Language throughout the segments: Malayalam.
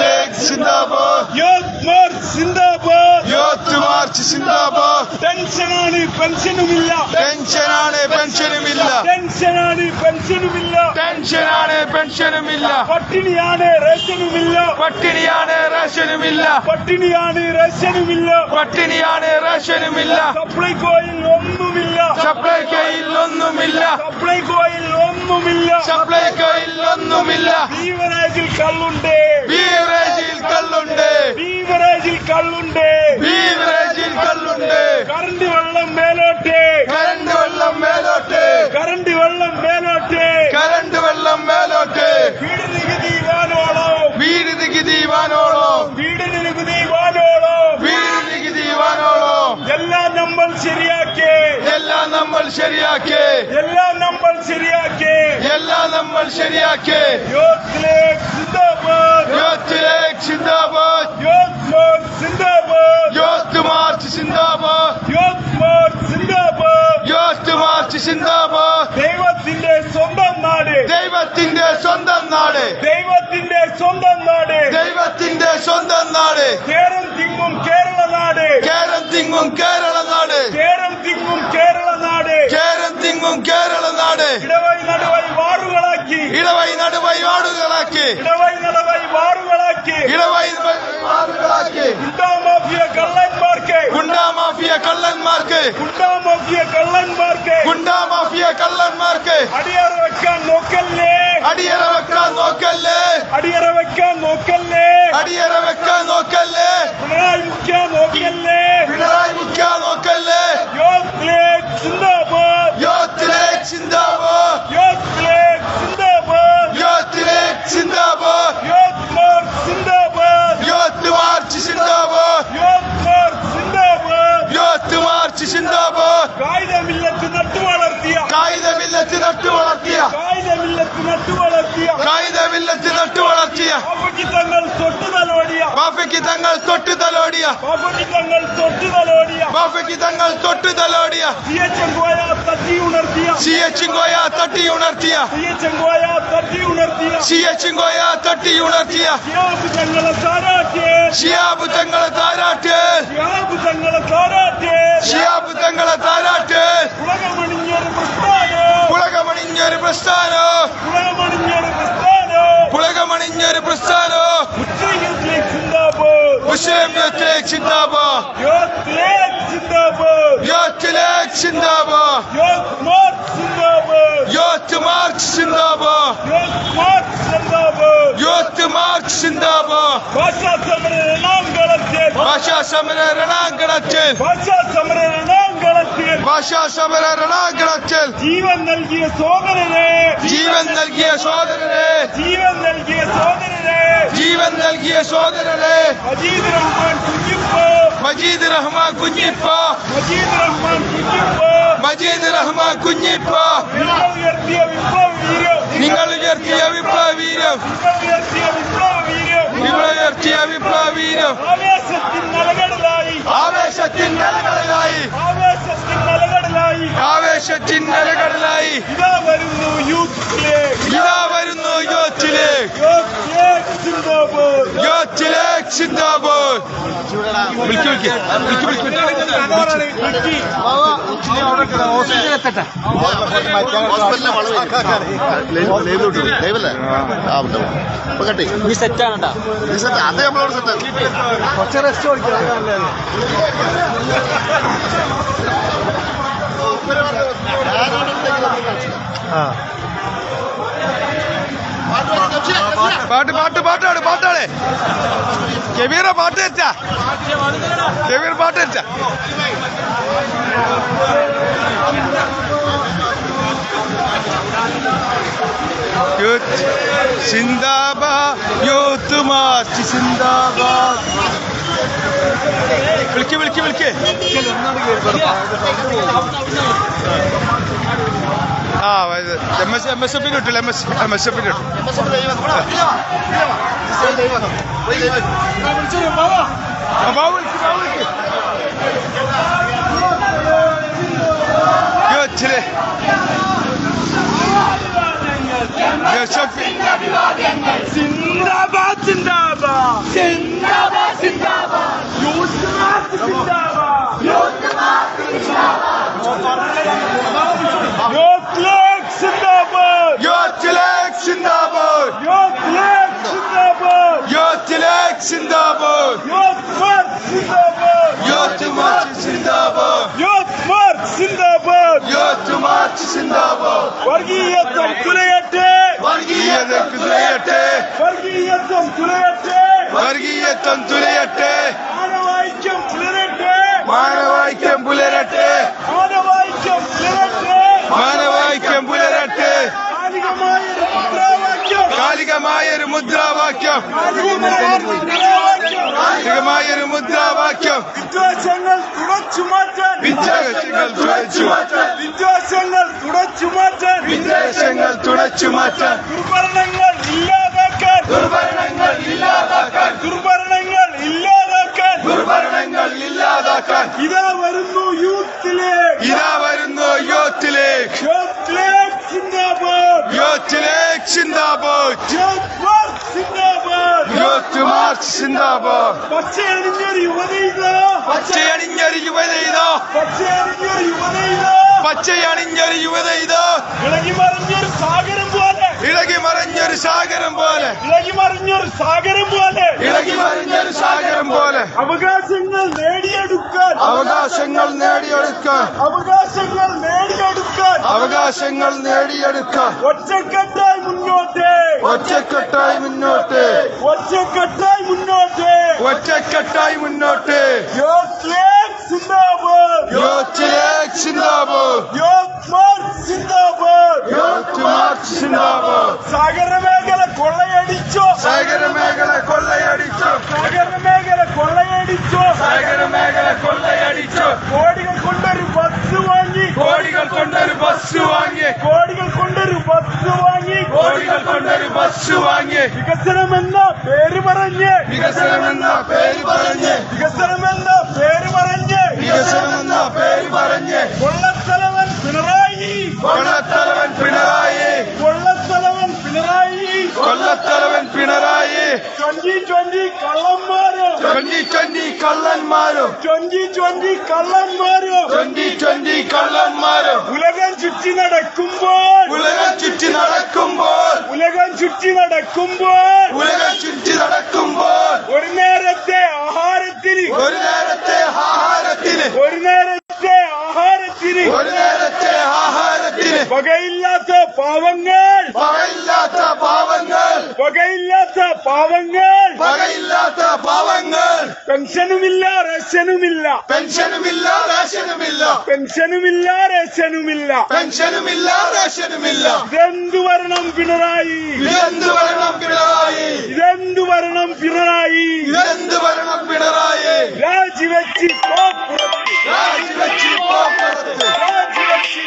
ലീഗ് സിന്ദാബാദ് യൂത്ത് മാർച്ച് സിന്ദാബാദ് യൂത്ത് മാർച്ച് സിന്ദാബാദ് ടെൻഷനാണ് പെൻഷനുമില്ല. ടെൻഷനാണ് പെൻഷനുമില്ല. ടെൻഷനാണ് പെൻഷനുമില്ല. ടെൻഷനാണ് പെൻഷനുമില്ല. പട്ടിണിയാണ് റേഷനുമില്ല. പട്ടിണിയാണ് റേഷനുമില്ല. പട്ടിണിയാണ് റേഷനുമില്ല. പട്ടിണിയാണ് റേഷനുമില്ല. സപ്ലൈകോയിൽ ഒന്നുമില്ല. സപ്ലൈകോയിൽ ഒന്നുമില്ല സപ്ലൈകോയിൽ ഒന്നുമില്ല സപ്ലൈകോയിൽ ഒന്നുമില്ല ബീവറേജിൽ കള്ളുണ്ട്. ബീവറേജിൽ കള്ളുണ്ട്. ബീവറേജിൽ കള്ളുണ്ട്. ബീവറേജിൽ കള്ളുണ്ട്. കറണ്ട് വെള്ളം മേലോട്ട്. കറണ്ട് വെള്ളം മേലോട്ട്. കറണ്ട് വെള്ളം മേലോട്ട്. കരണ്ട് ശരിയാക്കി. എല്ലാം നമ്മൾ ശരിയാക്കി. എല്ലാം നമ്മൾ ശരിയാക്കി. യൂത്ത് ലീഗ് സിന്ദാബാദ്. യൂത്ത് ലീഗ് സിന്ദാബാദ്. യൂത്ത് മാർച്ച് സിന്ദാബാദ്. യൂത്ത് മാർച്ച് സിന്ദാബാദ്. യൂത്ത് മാർച്ച് സിന്ദാബാദ്. യൂത്ത് മാർച്ച് സിന്ദാബാദ്. ദൈവത്തിന്റെ സ്വന്തം നാട്. ദൈവത്തിന്റെ സ്വന്തം നാട്. ദൈവത്തിന്റെ സ്വന്തം നാട്. ദൈവത്തിന്റെ സ്വന്തം നാട്. കേരം തിങ്ങും കേരള നാട്. കേരം തിങ്ങും കേരള നാട്. കേരം തിങ്ങും കേരള നാട്. കേരം തിങ്ങും കേരള നാട് ഇടവൈ നടുവൈ വാറുകളാക്കി ഇടവൈ നടുവൈ വാടുകളാക്കി ഇടവൈ നടുവൈ വാറുകളാക്കി ഇടവൈ വാടുകളാക്കി ഗുണ്ടാ മാഫിയ കള്ളന്മാർക്ക് ഗുണ്ടാ മാഫിയ കള്ളന്മാർക്ക്. ഗുണ്ടാ മാഫിയ കള്ളന്മാർക്ക്. ഗുണ്ടാ മാഫിയ കള്ളന്മാർക്ക്. അടിയറ വെക്കാൻ നോക്കല്ലേ? അടിയറ വെക്കാൻ നോക്കല്ലേ? അടിയറ വെക്കാൻ നോക്കല്ലേ? അടിയറ വെക്കാൻ നോക്കല്ലേ? പിണറായി മുഖ്യ നോക്കല്ലേ? പിണറായി മുഖ്യ നോക്കല്ലേ? യൂത്ത് ലീഗ് സിന്ദാബാദ് യൂത്ത് ലീഗ് സിന്ദാബാദ് യൂത്ത് ലീഗ് സിന്ദാബാദ് യൂത്ത് മാർച്ച് സിന്ദാബാദ് യൂത്ത് മാർച്ച് സിന്ദാബാദ് യൂത്ത് മാർച്ച് യൂത്ത് മാർച്ച് സിന്ദാബാദ് കായികമില്ലത്ത് നട്ടു വളർത്തിയ. കായികമില്ലത്ത് നട്ടു വളർത്തിയ. കായികമില്ലത്ത് നട്ടു വളർത്തിയ. കായികമില്ലത്ത് നട്ടു വളർത്തിയ. ബാഫയ്ക്ക് തങ്ങൾ തൊട്ടു തലോടിയ. പാപ്പയ്ക്ക് തൊട്ട് തലോടിയ. ബാഫയ്ക്ക് തങ്ങൾ തൊട്ടു തലോടിയ. സി എച്ച് എംകോയ തട്ടി ഉണർത്തിയ. സിയ ഗോയ തട്ടി ഉണർത്തിയ. സി എച്ച് എംകോയ തട്ടി ഉണർത്തിയ. സി എച്ച് ഗോയ തട്ടി ഉണർത്തിയ. ഷിയാബ് തങ്ങളെ താരാട്ട് ഷിയാബ് തങ്ങളെ താരാട്ട് ഷിയാബ് തങ്ങളെ താരാട്ട് ഷിയാബ് തങ്ങളെ താരാട്ട് ഉലകമണിഞ്ഞൊരു പ്രസ്ഥാനം. പുളകമണിഞ്ഞൊരു പ്രസ്ഥാനോ. ഉലകമണിഞ്ഞൊരു പ്രസ്ഥാനം. പുളകമണിഞ്ഞൊരു പ്രസ്ഥാനോ. മുസ്ലിം യൂത്ത് ലീഗ് സിന്ദാബാദ് മുസ്ലിം യൂത്ത് ലീഗ് സിന്ദാബാദ് യൂത്ത് ലീഗ് സിന്ദാബാദ് യൂത്ത് ലീഗ് സിന്ദാബാദ് യൂത്ത് മാർച്ച് സിന്ദാബാദ് യൂത്ത് മാർച്ച് സിന്ദാബാദ് യൂത്ത് മാർച്ച് സിന്ദാബാദ് യൂത്ത് മാർച്ച് സിന്ദാബാദ് ഭാഷാ സമര രണാങ്കളത്തിൽ ഭാഷാ സമര രണാങ്കണത്തിൽ ഭാഷാ സമര രണാങ്കളത്തിൽ ഭാഷാ സമര രണാങ്കണത്തിൽ ജീവൻ നൽകിയ സോദരനെ ജീവൻ നൽകിയ സോദരനെ ജീവൻ നൽകിയ സോദരനെ ജീവൻ നൽകിയ സോദരനെ മജീദ് റഹ്മാൻ കുഞ്ഞിപ്പോ. മജീദ് റഹ്മാൻ കുഞ്ഞിപ്പ. മജീദ് റഹ്മാൻ കുഞ്ഞിപ്പോ. മജീദ് റഹ്മാൻ കുഞ്ഞിപ്പ. നിങ്ങൾ ഉയർത്തിയ വിപ്ലവ വീരം നിങ്ങൾ ഉയർത്തിയ വിപ്ലവ വീരം നിങ്ങൾ ഉയർത്തിയ വിപ്ലവ വീര്യം. നിങ്ങൾ ഉയർത്തിയ വിപ്ലവ വീരം ആവേശത്തിൻ നിലകടലായി ആവേശത്തിൻ നിലകളിലായി. ആവേശത്തിൻ ആവേശത്തിൻ നിലകളിലായി. ഇതാ വരുന്നു യൂത്തിലേക്ക് ഇതാ വരുന്നു യൂത്തിലേക്ക് യൂത്തിലേക്ക് സിന്ദാബാദ് വിളിക്ക് വിളിക്ക് വിളിക്ക് വിളിക്ക് ലൈവല്ലേ ആ ഉണ്ട് ഇപ്പൊ കട്ടി ഈ സെറ്റാണ് കേട്ടോ ഈ സെറ്റ് അത് നമ്മളോട് സെറ്റ് കുറച്ച് റെസ്റ്റ് പാട്ട് പാട്ട് പാട്ടാണ് പാട്ടാണ് കെബീറ പാട്ട് വെച്ചാ. കെബീർ പാട്ട് വെച്ചാ. യൂത്ത് സിന്ദാബാദ് യൂത്ത് മാർച്ച് സിന്ദാബാദ് വിളിക്ക് വിളിക്ക് വിളിക്ക്. ആ എം എസ് എം എസ് എഫിൽ ഇട്ടില്ല എം എസ് എം എസ് എഫിൽ ഇട്ടു Götüre. Yaşa Zindabad zindabad. Zindabad zindabad. Yozgamat zindabad. Yozgamat zindabad. സിന്ദാബാദ് യൂത്ത് മാർച്ച് സിന്ദാബാദ് വർഗീയത്വം തുലയട്ടെ വർഗീയതക്ക് തുലയട്ടെ വർഗീയത്വം തുലയട്ടെ വർഗീയത്വം തുലയട്ടെ മാനവായിക്യം പുലരട്ടെ മാനവായിക്യം പുലരട്ടെ മാനവായിക്യം പുലരട്ടെ മാനവായിക്യം പുലരട്ടെ കാലികമായ ഒരു മുദ്രാവാക്യം കാലികമായൊരു മുദ്രാവാക്യം കാലികമായ ഒരു മുദ്രാവാക്യം കാലികമായൊരു മുദ്രാവാക്യം വിദ്വേഷങ്ങൾ തുടച്ചു മാറ്റാൻ വിദ്വേഷങ്ങൾ തുടച്ചു മാറ്റാൻ വിദ്വേഷങ്ങൾ തുടച്ചു മാറ്റാൻ ദുർഭരണങ്ങൾ ഇല്ലാതാക്കാൻ. ദുർഭരണങ്ങൾ ഇല്ലാതാക്കാൻ. ദുർഭരണങ്ങൾ ഇല്ലാതാക്കാൻ. ദുർഭരണങ്ങൾ ഇല്ലാതാക്കാൻ. ഇതാ വരുന്നു യൂത്തിലേക്ക് ഇതാ വരുന്നു യൂത്തിലേക്ക് യൂത്തിലേക്ക് സിന്ദാബാദ് യൂത്തിലേക്ക് സിന്ദാബാദ് യൂത്ത് മാർച്ച് സിന്ദാബാദ് പച്ചയണിഞ്ഞൊരു യുവതയിതാ പച്ചയണിഞ്ഞൊരു യുവത ഇതോ പച്ചയണിഞ്ഞൊരു യുവത ഇതോ. ഇളകി മറിഞ്ഞൊരു സാഗരം പോലെ. ഇളകി മറിഞ്ഞൊരു സാഗരം പോലെ. ഇളകി മറിഞ്ഞൊരു സാഗരം പോലെ. ഇളകി മറിഞ്ഞൊരു സാഗരം പോലെ. അവകാശങ്ങൾ നേടിയെടുക്കാൻ. അവകാശങ്ങൾ നേടിയെടുക്കാൻ. അവകാശങ്ങൾ നേടിയെടുക്കാൻ. അവകാശങ്ങൾ നേടിയെടുക്കാൻ. ഒറ്റക്കെട്ടായി മുന്നോട്ട്. ഒറ്റക്കെട്ടായി മുന്നോട്ട്. ഒറ്റക്കെട്ടായി മുന്നോട്ട്. ഒറ്റക്കെട്ടായി മുന്നോട്ട്. യൂത്ത് സിന്ദാബാദ് യൂത്ത് മാർച്ച് സിന്ദാബാദ് യൂത്ത് മാർച്ച് സിന്ദാബാദ് സാഗര മേഖല കൊള്ളയടിച്ചോ. സാഗര മേഖല കൊള്ളയടിച്ചു. സാഗര മേഖല കൊള്ളയടിച്ചോ. സാഗര മേഖല കൊള്ളയടിച്ചു. കോടികൾ കൊണ്ടൊരു ബസ് വാങ്ങി. കോടികൾ കൊണ്ടൊരു ബസ് വാങ്ങി. കോടികൾ കൊണ്ടൊരു ബസ് വാങ്ങി. കോടികൾ കൊണ്ടൊരു ബസ് വാങ്ങി. വികസനമെന്ന പേര് പറഞ്ഞ്. വികസനമെന്ന പേര് പറഞ്ഞ്. വികസനമെന്ന കള്ളന്മാരും. ട്വന്റി ട്വന്റി കള്ളന്മാര്. ട്വന്റി ട്വന്റി കള്ളന്മാരും. ഉലകം ചുറ്റി നടക്കുമ്പോൾ. ഉലകം ചുറ്റി നടക്കുമ്പോൾ. ഉലകം ചുറ്റി നടക്കുമ്പോൾ. ഉലകം ചുറ്റി നടക്കുമ്പോൾ. ഒരു നേരത്തെ ആഹാരത്തിന്. ഒരു നേരത്തെ ആഹാരത്തിന്. ഒരു നേരത്തെ ആഹാരത്തിന്. ഒരു നേരത്തെ ആഹാരത്തിന്. വകയില്ലാത്ത പാവങ്ങൾ. പകയില്ലാത്ത പാവങ്ങൾ. വകയില്ലാത്ത പാവങ്ങൾ. പകയില്ലാത്ത പാവങ്ങൾ. പെൻഷനുമില്ല റേഷനുമില്ല. പെൻഷനുമില്ല റേഷനുമില്ല. പെൻഷനുമില്ല റേഷനുമില്ല. പെൻഷനുമില്ല റേഷനുമില്ല. ഇതെന്തു വരണം പിണറായി? ഇതെന്തു വരണം പിണറായി? ഇതെന്തു വരണം പിണറായി? ഇതെന്തു വരണം പിണറായി? രാജിവെച്ച്. രാജിവെച്ച് രാജിവെച്ച്.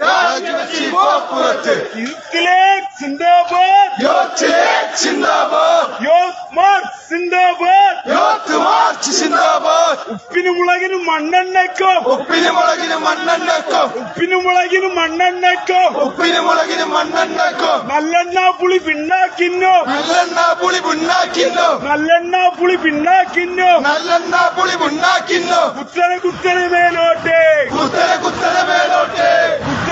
രാജിവെച്ച് പുറത്ത് യൂത്തിലേക്ക് സിന്ദാബാദ്? യോത്തിലേക്ക് സിന്ദാബാദ്? യൂത്ത് മാർച്ച് സിന്ദാബാദ്. യോത്ത് മാർച്ച് സിന്ദാബാദ്. ഉപ്പിനും മുളകിനും മണ്ണെണ്ണയ്ക്കോ? ഉപ്പിന് മുളകിന് മണ്ണെണ്ണക്കും ഉപ്പിനും മുളകിനും മണ്ണെണ്ണയ്ക്കോ? ഉപ്പിന് മുളകിന് മണ്ണെണ്ണക്കും നല്ലെണ്ണ പുളി പിണ്ണാക്കിന്നോ? നല്ലെണ്ണ പുളി പുണ്ണാക്കിന്നു? നല്ലെണ്ണ പുളി പിണ്ണാക്കിന്നോ? നല്ലെണ്ണ പുളി പുണ്ണാക്കിന്നു? കുത്തനെ കുത്തനെ മേലോട്ടെ. കുത്തനെ കുത്തനെ മേലോട്ടെ. കുത്തനെ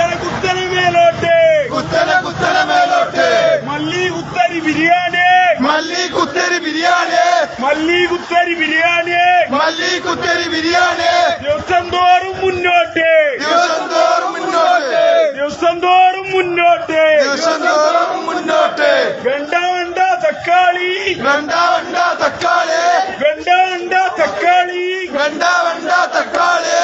മേലോട്ട്. കുത്തനെ കുത്തനെ മേലോട്ട്. മല്ലി കുത്തരി ബിരിയാണി. മല്ലി കുത്തരി ബിരിയാണി. മല്ലി കുത്തരി ബിരിയാണി. മല്ലി കുത്തരി ബിരിയാണി. ദിവസം തോറും മുന്നോട്ട്. ദിവസം തോറും മുന്നോട്ട്. ദിവസം തോറും മുന്നോട്ട്. ദിവസം തോറും മുന്നോട്ട്. വെണ്ട വെണ്ട തക്കാളി. വെണ്ട വെണ്ട തക്കാളി. വെണ്ട വെണ്ട തക്കാളി. വെണ്ട വെണ്ട തക്കാളി.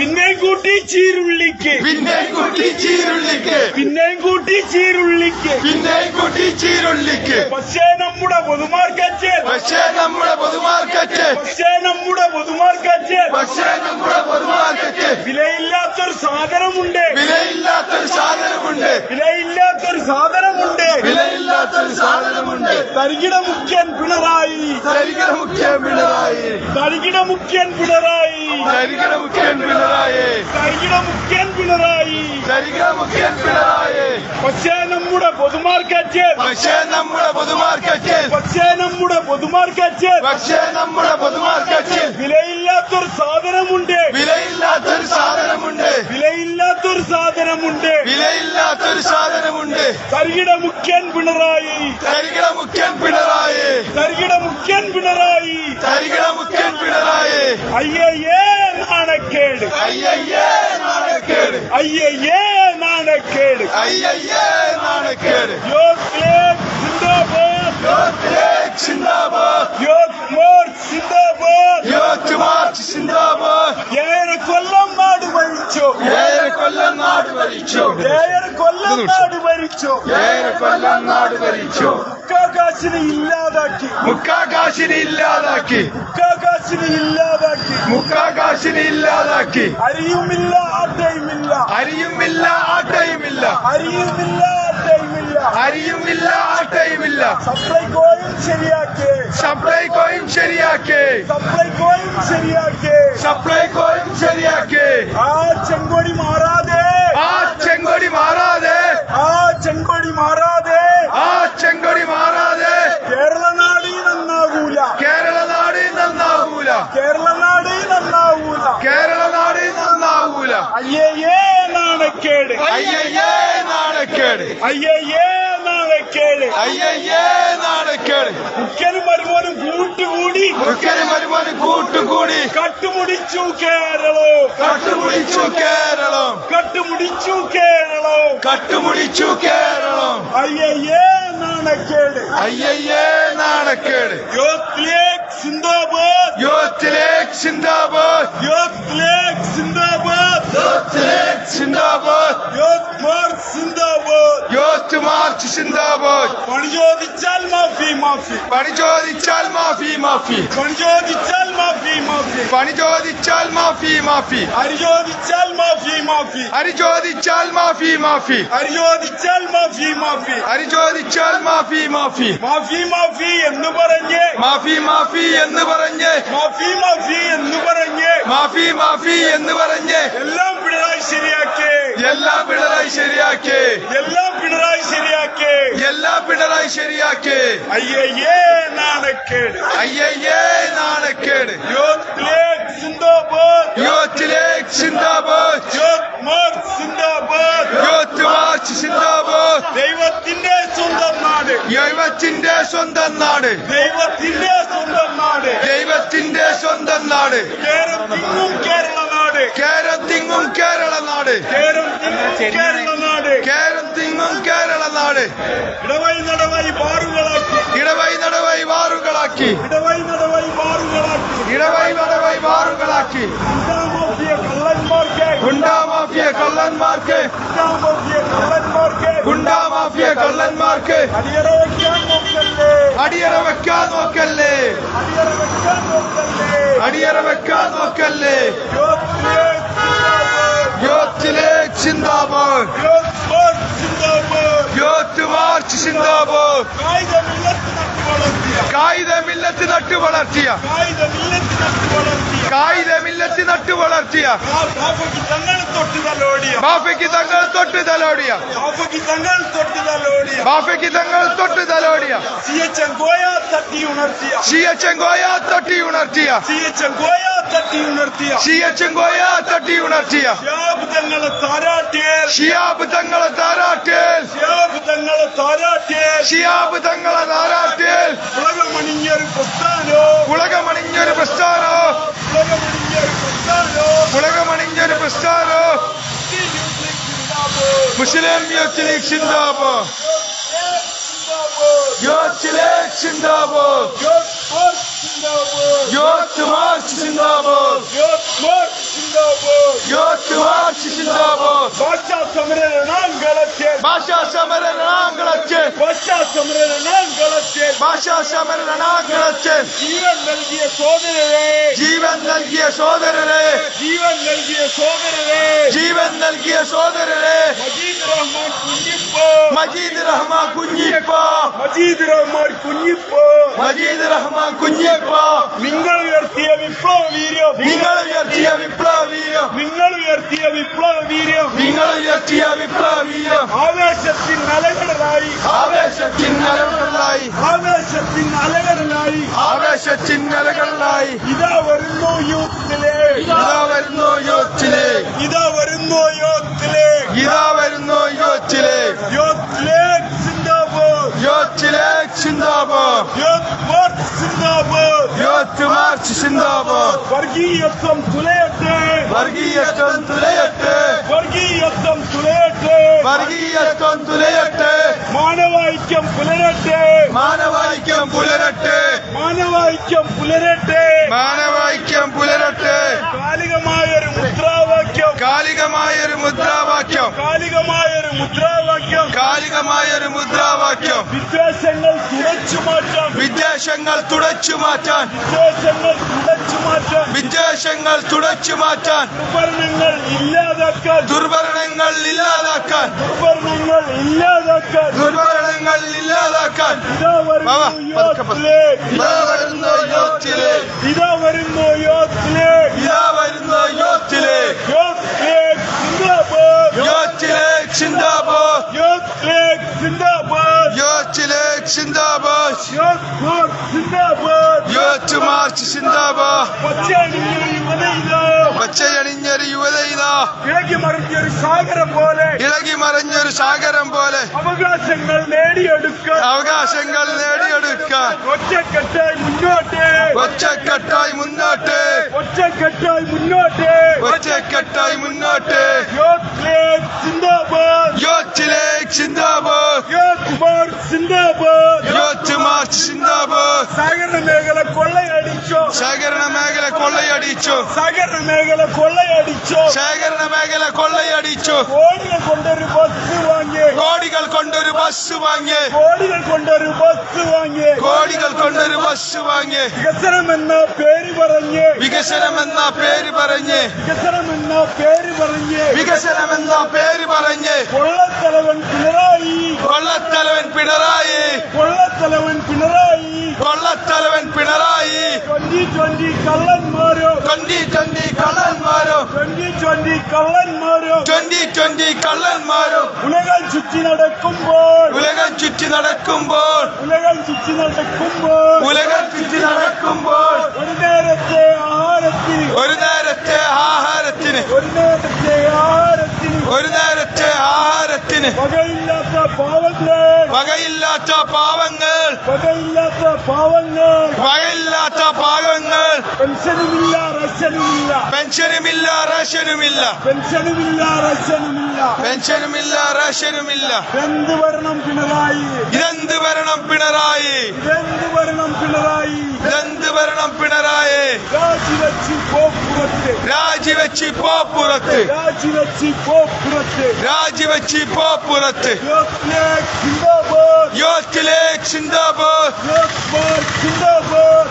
പിന്നെയും കൂട്ടി ചീരുള്ളിക്ക്. പിന്നെയും കൂട്ടി ചീരുള്ളിക്ക്. പിന്നെയും കൂട്ടി ചീരുള്ളിക്ക്. പിന്നെയും കൂട്ടി ചീരുള്ളിക്ക്. പക്ഷേ നമ്മുടെ പൊതുമാർക്കറ്റ് പക്ഷേ നമ്മുടെ പൊതുമാർക്കറ്റ് പക്ഷേ നമ്മുടെ പൊതുമാർക്കറ്റ് പക്ഷേ നമ്മുടെ പൊതുമാർക്കറ്റ് വിലയില്ലാത്തൊരു സാധനമുണ്ട്. വിലയില്ലാത്തൊരു സാധനമുണ്ട്. വിലയില്ലാത്തൊരു സാധനമുണ്ട്. വിലയില്ലാത്തൊരു സാധനമുണ്ട്. തരികിട മുഖ്യൻ പിണറായി. തരികിട മുഖ്യൻ പിണറായി. തരികിട മുഖ്യൻ പിണറായി. ധരികര മുഖ്യൻ പിണറായി. തരികിട മുഖ്യൻ പിണറായി. ധരികര മുഖ്യൻ പിണറായി. പക്ഷേ നമ്മുടെ പൊതുമാർക്കറ്റിൽ പക്ഷേ നമ്മുടെ പൊതുമാർക്കറ്റിൽ പക്ഷേ നമ്മുടെ പൊതുമാർക്കറ്റിൽ പക്ഷേ നമ്മുടെ പൊതുമാർക്കറ്റിൽ വിലയില്ലാത്തൊരു സാധനമുണ്ട്. വിലയില്ലാത്തൊരു സാധനമുണ്ട്. വിലയില്ലാത്തൊരു സാധനമുണ്ട്. സാധനമുണ്ട് വിലയില്ലാത്തൊരു സാധനമുണ്ട്. തരികിട മുഖ്യൻ പിണറായി. തരികിട മുഖ്യൻ പിണറായി. തരികിട മുഖ്യൻ പിണറായി. തരികിട മുഖ്യൻ പിണറായി അയ്യയ്യേ നാണക്കേട് അയ്യയ്യേ നാണക്കേട് അയ്യയ്യേ നാണക്കേട് അയ്യയ്യേ നാണക്കേട് യോത്ത് ലീഗ് സിന്ദാബാദ് യോത്തിലേക്ക് സിന്ദാബാദ് യോത്ത് മോർച്ച് സിന്ദാബാദ് യോത്ത് മാർച്ച് സിന്ദാബാദ് ഏഴര കൊല്ലം നാട് ഭരിച്ചു. ഏഴ് കൊല്ലം നാട് ഭരിച്ചു. ഏഴര കൊല്ലം നാട് ഭരിച്ചു. ഏഴ് കൊല്ലം നാട് ഭരിച്ചു. മുക്കാകാശിനെ ഇല്ലാതാക്കി. മുക്കാകാശിനെ ഇല്ലാതാക്കി. മുക്കാകാശിനെ ഇല്ലാതാക്കി. മുക്കാകാശിനെ ഇല്ലാതാക്കി. അരിയുമില്ല ആട്ടയുമില്ല. അരിയുമില്ല ആട്ടയുമില്ല. അരിയുമില്ല ആട്ടയുമില്ല അരിയുമില്ല ആട്ടയുമില്ല സപ്ലൈകോയും ശരിയാക്കി. സപ്ലൈകോയും ശരിയാക്കി. സപ്ലൈകോയും ശരിയാക്കി. സപ്ലൈകോയും ശരിയാക്കി. ആ ചെങ്കൊടി മാറാതെ. ആ ചെങ്കൊടി മാറാതെ. ആ ചെങ്കൊടി മാറാതെ. ആ ചെങ്കൊടി മാറാതെ. കേരള നാടി നന്നാകൂല കേരള നാടി നന്നാവൂല. കേരള നാടി നന്നാവൂല. കേരള നാടി നന്നാവൂല. അയ്യയ്യേ നാണക്കേട്. അയ്യയ്യേ നാണക്കേട്. അയ്യയ്യേ നാണക്കേട്. അയ്യയ്യേ നാണക്കേട്. മുക്കനും മരുമോനും കൂട്ടുകൂടി. മുക്കനും മരുമോനും കൂട്ടുകൂടി. കട്ടുമുടിച്ചു കേരളം. കട്ടുമുടിച്ചു കേരളം. കട്ടുമുടിച്ചു കേരളം. കട്ടുമുടിച്ചു കേരളം. അയ്യയ്യേ നാണക്കേട്. അയ്യയ്യേ നാണക്കേട്. യൂത്ത് ലീഗ് സിന്ദാബാദ് യൂത്തിലേക്ക് സിന്ദാബാദ് യൂത്ത് ലീഗ് സിന്ദാബാദ് യൂത്തിലേക്ക് സിന്ദാബാദ് യൂത്ത് മാർച്ച് സിന്ദാബാദ് യൂത്ത് മാർച്ച് സിന്ദാബാദ് പണി ചോദിച്ചാൽ മാഫി മാഫി പണി ചോദിച്ചാൽ മാഫി മാഫി പണി ചോദിച്ചാൽ മാഫി മാഫി പണി ചോദിച്ചാൽ മാഫി മാഫി അരി ചോദിച്ചാൽ മാഫി മാഫി അരി ചോദിച്ചാൽ മാഫി മാഫി അരി ചോദിച്ചാൽ മാഫി മാഫി അരി ചോദിച്ചാൽ മാഫി മാഫി മാഫി മാഫി എന്ന് പറഞ്ഞ് മാഫി മാഫി എന്ന് പറഞ്ഞ് മാഫി മാഫി എന്ന് പറഞ്ഞ് മാഫി മാഫി എന്ന് പറഞ്ഞ് എല്ലാം പിണറായി ശരിയാക്കി. എല്ലാം പിണറായി ശരിയാക്കി. എല്ലാം പിണറായി ശരിയാക്കി. എല്ലാം പിണറായി ശരിയാക്കി. അയ്യയ്യേ നാണക്കേട്. അയ്യയ്യേ നാണക്കേട്. ദൈവ സിന്ദാബാദ്. യൂത്തിലേക്ക് സിന്ദാബാദ്. യൂത്ത് മാർച്ച് സിന്ദാബാദ്. യൂത്ത് മാർച്ച് സിന്ദാബാദ്. നാട് ദൈവത്തിന്റെ സ്വന്തം നാട്. ദൈവത്തിന്റെ സ്വന്തം നാട്. ദൈവത്തിന്റെ സ്വന്തം നാട്. കേരളത്തിങ്ങും കേരള നാട്. കേരളത്തിങ്ങും കേരള നാട്. കേരളത്തിങ്ങും കേരള നാട്. കേരള ഇടവൈ നടവൈ ബാറുകളാക്കി ഇടവൈ നടവൈ വാറുകളാക്കി ഇടവൈ നടവൈ ബാറുകളാക്കി ഇടവൈ നടവൈ വാറുകളാക്കി ഗുണ്ടാമാഫിയ കള്ളന്മാർക്ക്. ഗുണ്ടാമാഫിയ കള്ളന്മാർക്ക്. ഗുണ്ടാമാഫിയ കള്ളന്മാർക്ക് അടിയറ വയ്ക്കാൻ നോക്കല്ലേ അടിയറ വെക്കാൻ നോക്കല്ലേ അടിയറ വെക്കാൻ നോക്കല്ലേ അടിയറ വെക്കാൻ നോക്കല്ലേ യൂത്ത് സിന്ദാബാദ് യൂത്തിലേക്ക് സിന്ദാബാദ് യൂത്ത് മാർച്ച് സിന്ദാബാദ് യൂത്ത് മാർച്ച് സിന്ദാബാദ് കായിക മില്ലത്ത് നട്ടു വളർത്തിയ. കായിക മില്ലത്ത് നട്ടു വളർത്തിയ. ബാഫയ്ക്ക് തങ്ങൾ തൊട്ട് തലോടിയ ബാഫയ്ക്ക് തങ്ങൾ തൊട്ട് തലോടിയ ബാഫയ്ക്ക് തങ്ങൾ തൊട്ട് തലോടിയ സി എച്ച് എം ഗോയ തട്ടി ഉണർത്തിയ. സി എച്ച് എം ഗോയ തൊട്ടി ഉണർത്തിയ. സി എച്ച് എം ഗോയ തട്ടി ഉണർത്തിയ. സി എച്ച് എം ഗോയ തൊട്ടി ഉണർത്തിയ. ഷ്യാബ് തങ്ങളെ താരാട്ടേൽ ഷിയാബ് തങ്ങളെ താരാട്ടേൽ തങ്ങളെ താരാട്ടിയേൽ. ഷിയാബ് തങ്ങളെ താരാട്ടേൽ ഉലകമണിഞ്ഞൊരു പ്രസ്ഥാനോ. ഉലകമണിഞ്ഞൊരു പ്രസ്ഥാനോ. ഉലകമണിഞ്ഞൊരു പ്രസ്ഥാനോ. ഉലകമണിഞ്ഞൊരു പ്രസ്ഥാനോ. മുസ്ലിം യൂത്ത് ലീഗ് സിന്ദാബാദ് യൂത്ത് ലീഗ് യൂത്ത് മാർച്ച് സിന്ദാബാദ് യൂത്ത് മാർച്ച് സിന്ദാബാദ് ഭാഷാ സമര രണാങ്കളത്തിൽ ഭാഷാ സമര രണാങ്കളച്ച് ഭാഷാ സമര രണാങ്കളത്തിൽ ഭാഷാ സമര രണാങ്കളച്ച് ജീവൻ നൽകിയ സോദരരെ ജീവൻ നൽകിയ സോദരരെ ജീവൻ നൽകിയ സോദരരെ ജീവൻ നൽകിയ സോദരരെ മജീദ് റഹ്മാൻ കുഞ്ഞിപ്പ മജീദ് റഹ്മാൻ കുഞ്ഞിപ്പ. മജീദ് റഹ്മാൻ കുഞ്ഞിപ്പ. മജീദ് റഹ്മാൻ കുഞ്ഞിപ്പ. നിങ്ങൾ ഉയർത്തിയ വിപ്ലവ വീര്യം. നിങ്ങൾ ഉയർത്തിയ വിപ്ലവ വീരം നിങ്ങൾ ഉയർത്തിയ വിപ്ലവ വീര്യം. നിങ്ങൾ ഉയർത്തിയ വിപ്ലവ വീരം ആവേശത്തിൻ അലകടലായി ആവേശത്തിൻ നിലകളിലായി ആവേശത്തിൻ അലകടലായി ആവേശത്തിൻ നിലകളിലായി ഇതാ വരുന്നു യൂത്തിലെ. ഇതാ വരുന്നു യൂത്തിലെ. ഇതാ വരുന്നു യൂത്തിലെ. ഇതാ വരുന്നു youth Çilek zindabad. Yot Çilek zindabad. Yot Mart zindabad. Yot Mart zindabad. വർഗീയത്വം തുലയട്ടെ വർഗീയത്വം തുലയട്ടെ വർഗീയത്വം തുലയട്ടെ വർഗീയത്വം തുലയട്ടെ മാനവൈക്യം പുലരട്ടെ മാനവൈക്യം പുലരട്ടെ മാനവൈക്യം പുലരട്ടെ മാനവൈക്യം പുലരട്ടെ കാലികമായ ഒരു മുദ്രാവാക്യം കാലികമായൊരു മുദ്രാവാക്യം. കാലികമായൊരു മുദ്രാവാക്യം. കാലികമായൊരു മുദ്രാവാക്യം. വിദ്വേഷങ്ങൾ തുടച്ചു മാറ്റാം വിദ്വേഷങ്ങൾ തുടച്ചു മാറ്റാൻ. വിദ്വേഷങ്ങൾ തുടച്ചു മാറ്റാം വിദ്വേഷങ്ങൾ തുടച്ചു മാറ്റാൻ. ദുർഭരണങ്ങൾ ഇല്ലാതാക്കാൻ. ദുർഭരണങ്ങൾ ഇല്ലാതാക്കാൻ. ദുർഭരണങ്ങൾ ഇല്ലാതാക്കാൻ. ദുർഭരണങ്ങൾ ഇല്ലാതാക്കാൻ. ഇതാ വരുന്നോ പതുക്കെ. ഇതാ വരുന്നു യോത്തിലെ ഇതാ വരുന്നു ചിന്താബാദ് യോത്ത് മാർച്ച് സിന്ദാബാദ് യോത്ത് മാർച്ച് ചിന്താബാദ് പച്ചയണിഞ്ഞൊരു യുവതയിതാ. ഇളകി മറിഞ്ഞൊരു സാഗരം പോലെ. ഇളകി മറിഞ്ഞൊരു സാഗരം പോലെ. അവകാശങ്ങൾ നേടിയെടുക്കാൻ. അവകാശങ്ങൾ നേടിയെടുക്കാൻ. ഒറ്റക്കെട്ടായി മുന്നോട്ട്. ഒറ്റക്കെട്ടായി മുന്നോട്ട്. ഒറ്റക്കെട്ടായി മുന്നോട്ട്. ഒറ്റക്കെട്ടായി മുന്നോട്ട്. യോത്തിലേക്ക് സിന്ദാബാദ് യോത്തിലേക്ക് ചിന്താബാദ്. യോത്ത് മാർച്ച് സിന്ദാബാദ് സാഗര മാർച്ച് കൊള്ള സഹകരണ മേഖല കൊള്ളയടിച്ചോ. ശേഖരണ മേഖല കൊള്ളയടിച്ചു. സഹകരണ മേഖല കൊള്ളയടിച്ചു. ശേഖരണ മേഖല കൊള്ളയടിച്ചു. കോടികൾ കൊണ്ടൊരു ബസ് വാങ്ങി കോടികൾ കൊണ്ടൊരു ബസ് വാങ്ങി കോടികൾ കൊണ്ടൊരു ബസ് വാങ്ങി കോടികൾ കൊണ്ടൊരു ബസ് വാങ്ങി വികസനമെന്ന പേര് പറഞ്ഞ്. വികസനമെന്ന പേര് പറഞ്ഞ്. വികസനമെന്ന പേര് പറഞ്ഞ്. വികസനമെന്ന പേര് പറഞ്ഞ്. കൊള്ളത്തലവൻ പിണറായി. കൊള്ളത്തലവൻ പിണറായി. കൊള്ളത്തലവൻ പിണറായി. കൊള്ളത്തലവൻ പിണറായി. ട്വന്റി ട്വന്റി കള്ളന്മാരോ ട്വന്റി ട്വന്റി കള്ളന്മാരോ ട്വന്റി ട്വന്റി കള്ളന്മാരോ ട്വന്റി ട്വന്റി കള്ളന്മാരോ ഉലകം ചുറ്റി നടക്കുമ്പോൾ. ഉലകം ചുറ്റി നടക്കുമ്പോൾ. ഉലകം ചുറ്റി നടക്കുമ്പോൾ. ഉലകം ചുറ്റി നടക്കുമ്പോൾ. ഒരു നേരത്തെ ആഹാരത്തിന്. ഒരു നേരത്തെ ആഹാരത്തിന്. ഒരു നേരത്തെ ആഹാരത്തിന്. ഒരു നേരത്തെ ആഹാരത്തിന്. പാവങ്ങൾ വകയില്ലാത്ത പാവങ്ങൾ. വകയില്ലാത്ത പാവങ്ങൾ. വകയില്ലാത്ത പാവങ്ങൾ. പെൻഷനുമില്ല റേഷനുമില്ല പെൻഷനുമില്ല റേഷനുമില്ല. പെൻഷനുമില്ല റേഷനുമില്ല. പെൻഷനുമില്ല റേഷനുമില്ല. എന്ത് വരണം പിണറായി? ഇതെന്ത് വരണം പിണറായി? ഇതെന്ത് വരണം പിണറായി? ഇതെന്ത് വരണം പിണറായി? രാജിവെച്ച് പോപ്പുറത്ത് രാജിവെച്ച് പോപ്പുറത്ത് പുറത്ത് രാജിവെച്ച് പോപ്പുറത്ത് രാജിവെച്ച് പോപ്പുറത്ത് പുറത്ത് യോത്തിലേക്ക് ചിന്താബോധ്.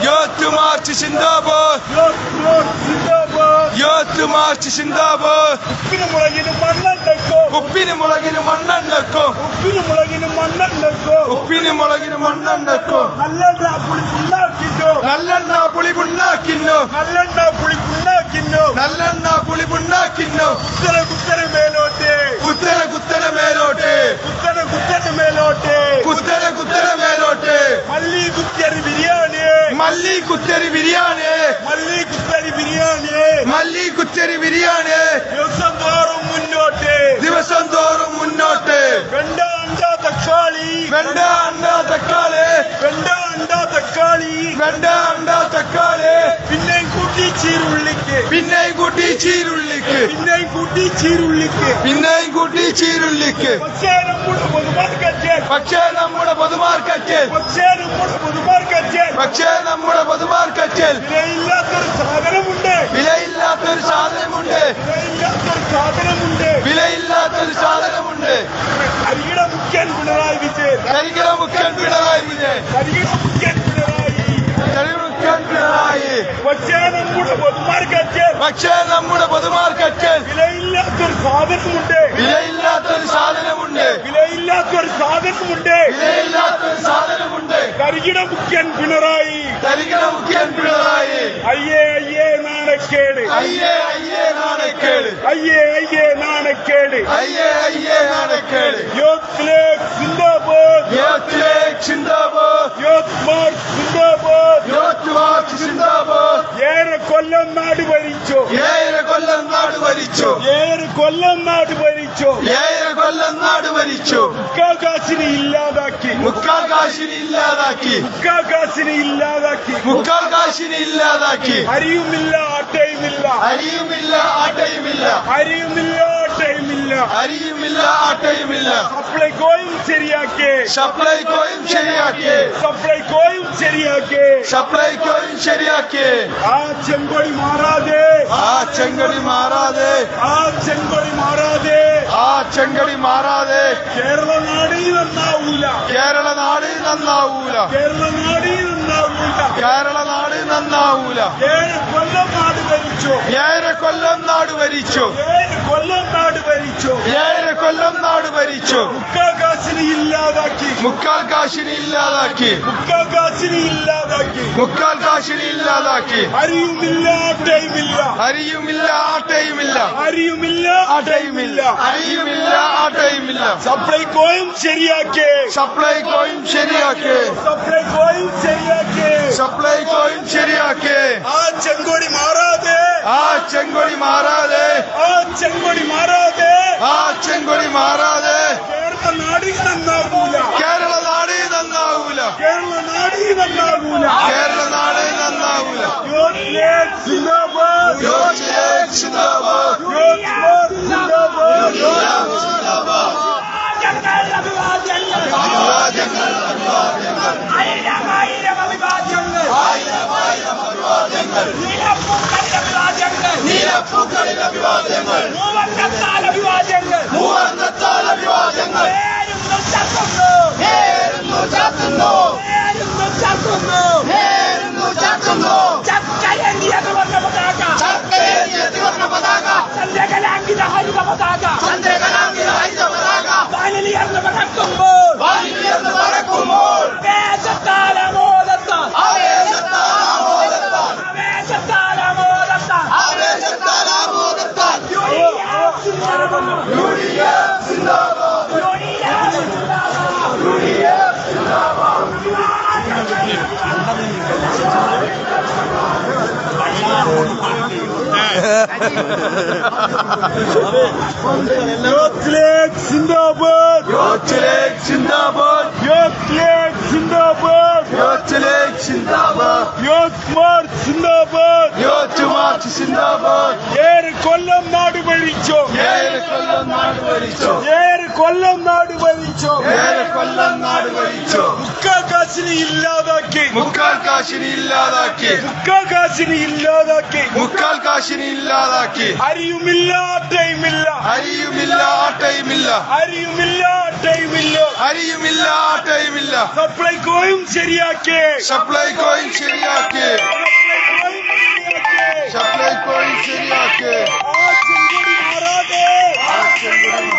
യോത്ത് മാർച്ച് ചിന്താബോധ്. സിന്ദാബാദ് യോത്ത് മാർച്ച് ചിന്താബോധ് ഉപ്പിന് മുളകിന് മണ്ണെണ്ണക്കോ ഉപ്പിന് മുളകിന് മണ്ണെണ്ണക്കും ഉപ്പിന് മുളകിന് മണ്ണെണ്ണക്കോ ഉപ്പിന് മുളകിന് മണ്ണെണ്ണക്കും നല്ലെണ്ണ പുളി പുണ്ണാക്കിട്ടോ നല്ലെണ്ണ പുളി പുണ്ണാക്കിന്നു നല്ലെണ്ണ പുളി പുണ്ണാക്കിന്നോ നല്ലെണ്ണ പുളി പുണ്ണാക്കിന്നു കുത്തര കുത്തര മേലോട്ട്. കുത്തര കുത്തര മേലോട്ട്. കുത്തര കുത്തര മേലോട്ട്. കുത്തര കുത്തര മേലോട്ട്. മല്ലി കുത്തരി ബിരിയാണി. മല്ലി കുത്തരി ബിരിയാണി. മല്ലി കുത്തരി ബിരിയാണി. മല്ലി കുത്തരി ബിരിയാണി. ദിവസം തോറും മുന്നോട്ട്. ദിവസം തോറും മുന്നോട്ട്. വെണ്ട അണ്ട തക്കാളി. വെണ്ട അണ്ട തക്കാളി. വെണ്ട അണ്ട തക്കാളി. വെണ്ട അണ്ട തക്കാളി. പിന്നെയും കൂട്ടി ചീരുള്ളിക്ക്. പിന്നെയും കൂട്ടി ചീരുള്ളിക്ക്. പിന്നെയും കൂട്ടി ചീരുള്ളിക്ക്. പിന്നെയും കൂട്ടി ചീരുള്ളിക്ക്. പക്ഷേ നമ്മുടെ പൊതുമാർക്കറ്റ് പക്ഷേ നമ്മുടെ പൊതുമാർക്കറ്റിൽ പക്ഷേ നമ്മുടെ പൊതുമാർക്കറ്റ് പക്ഷേ നമ്മുടെ വിലയില്ലാത്തൊരു സാധനമുണ്ട്. വിലയില്ലാത്തൊരു സാധനമുണ്ട്. വിലയില്ലാത്തൊരു സാധനമുണ്ട്. വിലയില്ലാത്തൊരു സാധനമുണ്ട്. കരികിട മുഖ്യൻ പിണറായി വിജയൻ. കരികിട മുഖ്യൻ പിണറായി വിജയൻ. കരികിട മുഖ്യൻ പിണറായി. കരികിട മുഖ്യൻ പിണറായി. പക്ഷേ നമ്മുടെ പൊതുമാർക്കറ്റ് പക്ഷേ നമ്മുടെ പൊതുമാർക്കറ്റിൽ വിലയില്ലാത്തൊരു സാധനമുണ്ട്. വിലയില്ലാത്തൊരു സാധനമുണ്ട്. വിലയില്ലാത്തൊരു സാധനമുണ്ട്. വിലയില്ലാത്തൊരു സാധനമുണ്ട്. കരികിട മുഖ്യൻ പിണറായി. കരികിട മുഖ്യൻ പിണറായി. അയ്യേ നാണക്കേട്. അയ്യേ അയ്യേ നാണക്കേട്. അയ്യേ അയ്യേ നാണക്കേട്. അയ്യേ അയ്യേ നാണക്കേട്. യോത്തിലേക്ക് സിന്ദാബാദ്. യോത്തിലേക്ക് ചിന്താബോധ് യോത്ത് മാർച്ച് സിന്ദാബാദ്. മാർച്ച് ചിന്താബോധ് ഏറെ കൊല്ലം നാട് ഭരിച്ചു. ഏറെ കൊല്ലം നാട് ഭരിച്ചു. ഏറെ കൊല്ലം നാട് ഭരിച്ചു. ഏറെ കൊല്ലം നാട് ഭരിച്ചു. മുക്കാകാശിനെ ഇല്ലാതാക്കി. മുക്കാൽ കാശിനി ഇല്ലാതാക്കി. മുക്കാൽ കാശിനെ ഇല്ലാതാക്കി. മുക്കാൽ കാശിനി ഇല്ലാതാക്കി. അരിയുമില്ല ആട്ടയുമില്ല. അരിയുമില്ല ആട്ടയുമില്ല. അരിയുമില്ല ആട്ടയുമില്ല. അരിയുമില്ല ആട്ടയുമില്ല. സപ്ലൈകോയും ശരിയാക്കേ. സപ്ലൈകോയും ശരിയാക്കി. ശരിയാക്കേ. സപ്ലൈ സപ്ലൈകോയും ശരിയാക്കേ. ആ ചെങ്കൊടി മാറാതെ. ആ ചെങ്കടി മാറാതെ. ആ ചെങ്കൊടി മാറാതെ. ആ ചെങ്കടി മാറാതെ. കേരള നാടിൽ നന്നാവൂല. കേരള നാടിൽ നന്നാവൂല. കേരള നാടിൽ നന്നാവൂല. കേരള നാട് നന്നാവൂല. ഏഴ് കൊല്ലം നാട് ഭരിച്ചു. ഏഴ് കൊല്ലം നാട് ഭരിച്ചു. ഏഴ് കൊല്ലം നാട് ഭരിച്ചു. ഏഴര കൊല്ലം നാട് ഭരിച്ചു. മുക്കാകാശിനെ ഇല്ലാതാക്കി. മുക്കാൽ കാശിനി ഇല്ലാതാക്കി. മുക്കാകാശിനെ ഇല്ലാതാക്കി. മുക്കാൽ കാശിനി ഇല്ലാതാക്കി. അരിയുമില്ല ആട്ടയുമില്ല അരിയുമില്ല ആട്ടയുമില്ല അരിയുമില്ല ആട്ടയുമില്ല അരിയുമില്ല ആട്ടയുമില്ല സപ്ലൈകോയും ശരിയാക്കി. സപ്ലൈകോയും ശരിയാക്കി. ചെങ്കൊടി മാറാതെ. ആ ചെങ്കൊടി മാറാതെ. ആ ചെങ്കൊടി മാറാതെ. കേരള നാടി നന്നാവൂല. കേരള നാടി നന്നാവൂല. കേരള നാടി നന്നാവൂല. കേരള നാട് നന്നാവൂല. സിന്ദാബാദ് സിന്ദാബാദ് മോർച്ച സിന്ദാബാദ് ആയിരമായിരം അഭിവാദ്യങ്ങൾ നീലപ്പൂക്കളിൽ അഭിവാദ്യങ്ങൾ മൂവർണത്താൽ അഭിവാദ്യങ്ങൾ പേരുന്നു ചാത്തുന്നു പേരുന്നു ചാത്തുന്നു ചക്കയേന്തിയത് വർണ പതാക ചന്ദ്രകലാങ്കിത ഹരിത പതാക വാനിലിയർന്ന് പറക്കുമ്പോൾ ആവേശത്താൽ അമോദത്താൽ ആവേശത്താൽ അമോദത്താൽ യൂണിയൻ സിന്ദാബാദ്. പറക്കുമ്പോൾ Thank യൂത്ത് ലീഗ് സിന്ദാബാദ് യോജിലേക്ക് സിന്ദാബാദ് യൂത്ത് ലീഗ് സിന്ദാബാദ് യോജിലേക്ക് സിന്ദാബാദ് യൂത്ത് മോർച്ച സിന്ദാബാദ്. യോജ് മാർച്ച് സിന്ദാബാദ്. ഏഴ് കൊല്ലം നാട് ഭരിച്ചോ ഏഴ് കൊല്ലം നാട് ഭരിച്ചോ ഏഴ് കൊല്ലം നാട് ഭരിച്ചോ ഏഴ് കൊല്ലം നാട് ഭരിച്ചു മുക്കാകാശിനെ ഇല്ലാതാക്കി. മുക്കാൽ കാശിനി ഇല്ലാതാക്കി. മുക്കാകാശിനെ ഇല്ലാതാക്കി. മുക്കാൽ കാശിനി ഇല്ലാതാക്കി. അരിയുമില്ല ടൈമില്ല. അരിയുമില്ല ടൈമില്ല. അരിയുമില്ല ടൈമില്ല. അരിയുമില്ല ആട്ടയുമില്ല സപ്ലൈകോയും ശരിയാക്കി. സപ്ലൈകോയും ശരിയാക്കി. के छपले कोई सीरिया के आज चिलगुड़ी मारा दे आज चिलगुड़ी